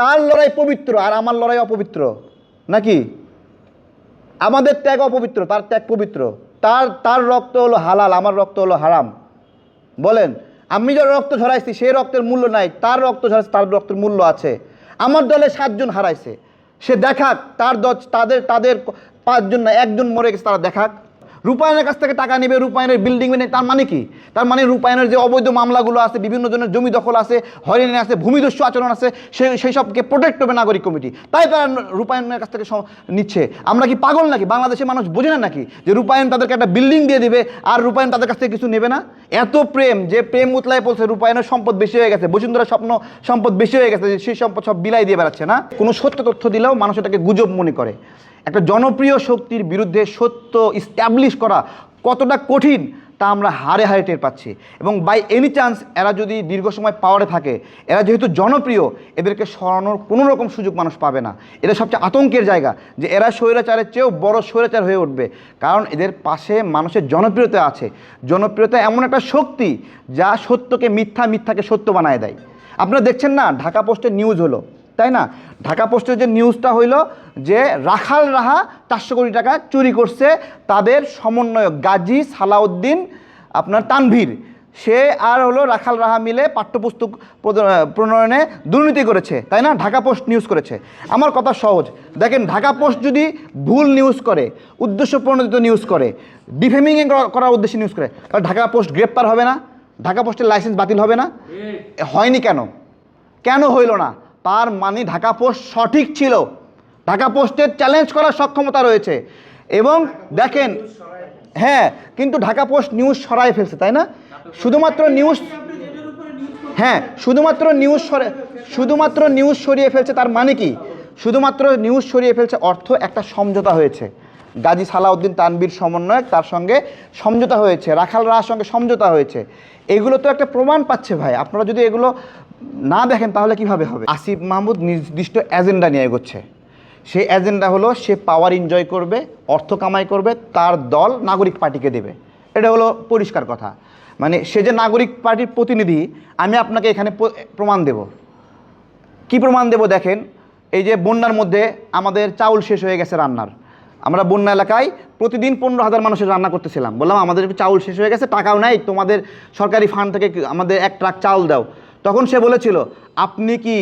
তার লড়াই পবিত্র আর আমার লড়াই অপবিত্র? নাকি? আমাদের ত্যাগ অপবিত্র, তার ত্যাগ পবিত্র। তার তার রক্ত হলো হালাল, আমার রক্ত হলো হারাম। বলেন, আমি যে রক্ত ঝরাইছি, সেই রক্তের মূল্য নাই, তার রক্ত ঝরাইছে, তার রক্তের মূল্য আছে। আমার দলে সাতজন হারাইছে। সে দেখাক, তার দল, তাদের তাদের পাঁচজন না, একজন মরে গেছে, তারা দেখাক। রূপায়ণের কাছ থেকে টাকা নেবে, রূপায়ণের বিল্ডিং নেই তার মানে কি? তার মানে রূপায়ণের যে অবৈধ মামলাগুলো আছে, বিভিন্ন জনের জমি দখল আছে, হয়রানি আছে, ভূমিদস্যু আচরণ আছে সেই সেই সবকে প্রোটেক্ট করবে নাগরিক কমিটি তাই তারা রূপায়ণের কাছ থেকে নিচ্ছে। আমরা কি পাগল নাকি? বাংলাদেশের মানুষ বোঝে না নাকি যে রূপায়ণ তাদেরকে একটা বিল্ডিং দিয়ে দিবে আর রূপায়ণ তাদের কাছ থেকে কিছু নেবে না? এত প্রেম, যে প্রেম উতলায় পড়ছে, রূপায়ণের সম্পদ বেশি হয়ে গেছে, বসুন্ধরা স্বপ্ন সম্পদ বেশি হয়ে গেছে, যে সেই সম্পদ সব বিলাই দিয়ে বেড়াচ্ছে না? কোনো সত্য তথ্য দিলেও মানুষ এটাকে গুজব মনে করে। একটা জনপ্রিয় শক্তির বিরুদ্ধে সত্য ইস্টাবলিশ করা কতটা কঠিন তা আমরা হারে হারে টের পাচ্ছি। এবং বাই এনি চান্স এরা যদি দীর্ঘ সময় পাওয়ারে থাকে, এরা যেহেতু জনপ্রিয়, এদেরকে সরানোর কোনো রকম সুযোগ মানুষ পাবে না। এটা সবচেয়ে আতঙ্কের জায়গা যে এরা স্বৈরাচারের চেয়েও বড় স্বৈরাচার হয়ে উঠবে। কারণ এদের পাশে মানুষের জনপ্রিয়তা আছে। জনপ্রিয়তা এমন একটা শক্তি যা সত্যকে মিথ্যা মিথ্যাকে সত্য বানায় দেয়। আপনারা দেখছেন না, ঢাকা পোস্টের নিউজ হলো। তাই না? ঢাকা পোস্টের যে নিউজটা হইল যে রাখাল রাহা চারশো কোটি টাকা চুরি করছে তাদের সমন্বয়ক গাজী সালাউদ্দিন আপনার তানভীর। সে আর হলো রাখাল রাহা মিলে পাঠ্যপুস্তক প্রণয়নে দুর্নীতি করেছে তাই না? ঢাকা পোস্ট নিউজ করেছে। আমার কথা সহজ। দেখেন ঢাকা পোস্ট যদি ভুল নিউজ করে উদ্দেশ্য প্রণোদিত নিউজ করে ডিফেমিংয়ে করার উদ্দেশ্যে নিউজ করে তাহলে ঢাকা পোস্ট গ্রেপ্তার হবে না? ঢাকা পোস্টের লাইসেন্স বাতিল হবে না? হয়নি কেন? কেন হইল না? তার মানে ঢাকা পোস্ট সঠিক ছিল। ঢাকা পোস্টের চ্যালেঞ্জ করার সক্ষমতা রয়েছে। এবং দেখেন হ্যাঁ কিন্তু ঢাকা পোস্ট নিউজ সরাই ফেলছে, তাই না? শুধুমাত্র নিউজ হ্যাঁ শুধুমাত্র নিউজ সরে, শুধুমাত্র নিউজ সরিয়ে ফেলছে তার মানে কি? শুধুমাত্র নিউজ সরিয়ে ফেলছে অর্থ একটা সমঝোতা হয়েছে। গাজী সালাউদ্দিন তানবীর সমন্বয়ক, তার সঙ্গে সমঝোতা হয়েছে। রাখাল রাহার সঙ্গে সমঝোতা হয়েছে। এগুলো তো একটা প্রমাণ পাচ্ছে ভাই। আপনারা যদি এগুলো না দেখেন তাহলে কীভাবে হবে? আসিফ মাহমুদ নির্দিষ্ট এজেন্ডা নিয়ে এগোচ্ছে। সেই এজেন্ডা হলো, সে পাওয়ার এনজয় করবে, অর্থ কামাই করবে, তার দল নাগরিক পার্টিকে দেবে। এটা হলো পরিষ্কার কথা। মানে সে যে নাগরিক পার্টির প্রতিনিধি, আমি আপনাকে এখানে প্রমাণ দেব। কি প্রমাণ দেব দেখেন? এই যে বন্যার মধ্যে আমাদের চাউল শেষ হয়ে গেছে রান্নার। আমরা বন্যা এলাকায় প্রতিদিন পনেরো হাজার মানুষের রান্না করতেছিলাম। বললাম, আমাদের চাউল শেষ হয়ে গেছে, টাকাও নাই, তোমাদের সরকারি ফান্ড থেকে আমাদের এক ট্রাক চাউল দাও। তখন সে বলেছিল, আপনি কি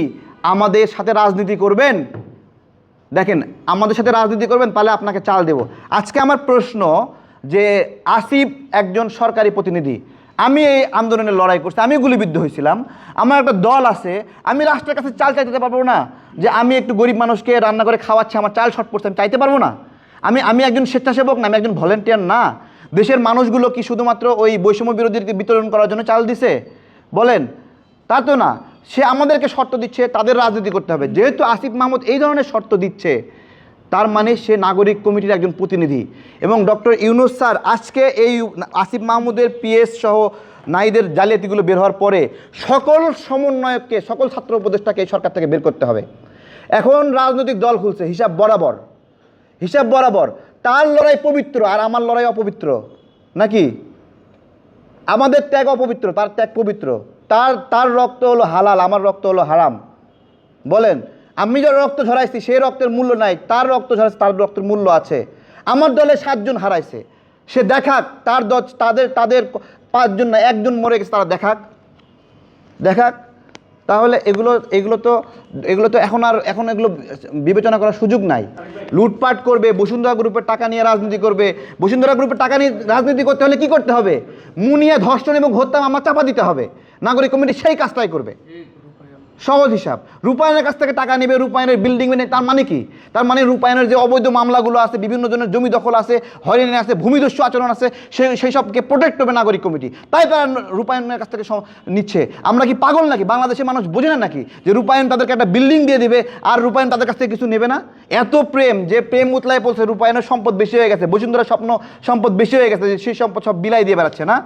আমাদের সাথে রাজনীতি করবেন? দেখেন, আমাদের সাথে রাজনীতি করবেন, তাহলে আপনাকে চাল দেব। আজকে আমার প্রশ্ন যে আসিফ একজন সরকারি প্রতিনিধি, আমি এই আন্দোলনে লড়াই করছি, আমি গুলিবিদ্ধ হয়েছিলাম, আমার একটা দল আছে, আমি রাষ্ট্রের কাছে চাল চাইতে পারব না, যে আমি একটু গরিব মানুষকে রান্না করে খাওয়াচ্ছি, আমার চাল শর্ট পড়ছে, আমি চাইতে পারব না। আমি আমি একজন স্বেচ্ছাসেবক না, আমি একজন ভলেন্টিয়ার না। দেশের মানুষগুলো কি শুধুমাত্র ওই বৈষম্য বিরোধীকে বিতরণ করার জন্য চাল দিছে? বলেন তা তো না। সে আমাদেরকে শর্ত দিচ্ছে, তাদের রাজনীতি করতে হবে। যেহেতু আসিফ মাহমুদ এই ধরনের শর্ত দিচ্ছে, তার মানে সে নাগরিক কমিটির একজন প্রতিনিধি। এবং ডক্টর ইউনুস স্যার আজকে এই আসিফ মাহমুদের পিএস সহ নাইদের জালিয়াতিগুলো বের হওয়ার পরে সকল সমন্বয়ককে, সকল ছাত্র উপদেষ্টাকে এই সরকার থেকে বের করতে হবে। এখন রাজনৈতিক দল খুলছে, হিসাব বরাবর। হিসাব বরাবর। তার লড়াই পবিত্র, আর আমার লড়াই অপবিত্র। নাকি? আমাদের ত্যাগ অপবিত্র, তার ত্যাগ পবিত্র। তার তার রক্ত হলো হালাল, আমার রক্ত হলো হারাম। বলেন, আমি যে রক্ত ঝরাইছি, সেই রক্তের মূল্য নাই, তার রক্ত ঝরাইছে, তার রক্তের মূল্য আছে। আমার দলে সাতজন হারাইছে। সে দেখাক, তার দল, তাদের তাদের পাঁচজন না, একজন মরে গেছে, তারা দেখাক। দেখাক। তাহলে এগুলো এগুলো তো এগুলো তো এখন আর, এখন এগুলো বিবেচনা করার সুযোগ নাই। লুটপাট করবে, বসুন্ধরা গ্রুপের টাকা নিয়ে রাজনীতি করবে। বসুন্ধরা গ্রুপের টাকা নিয়ে রাজনীতি করতে হলে কি করতে হবে? মুনিয়া ধর্ষণ এবং হত্যা আমার চাপা দিতে হবে। নাগরিক কমিটি সেই কাজটাই করবে। সহজ হিসাব। রূপায়ণের কাছ থেকে টাকা নেবে, রূপায়ণের বিল্ডিং নেই তার মানে কি? তার মানে রূপায়ণের যে অবৈধ মামলাগুলো আছে, বিভিন্ন জনের জমি দখল আছে হয়রানি আছে, ভূমিদস্যু আচরণ আছে সেই সেই সবকে প্রোটেক্ট করবে নাগরিক কমিটি। তাই তারা রূপায়ণের কাছ থেকে নিচ্ছে। আমরা কি পাগল নাকি? বাংলাদেশের মানুষ বোঝে না নাকি যে রূপায়ণ তাদেরকে একটা বিল্ডিং দিয়ে দিবে আর রূপায়ণ তাদের কাছ থেকে কিছু নেবে না? এত প্রেম, যে প্রেম উতলায় পড়ছে, রূপায়ণের সম্পদ বেশি হয়ে গেছে, বসুন্ধরা স্বপ্ন সম্পদ বেশি হয়ে গেছে, যে সেই সম্পদ সব বিলাই দিয়ে বেড়াচ্ছে না?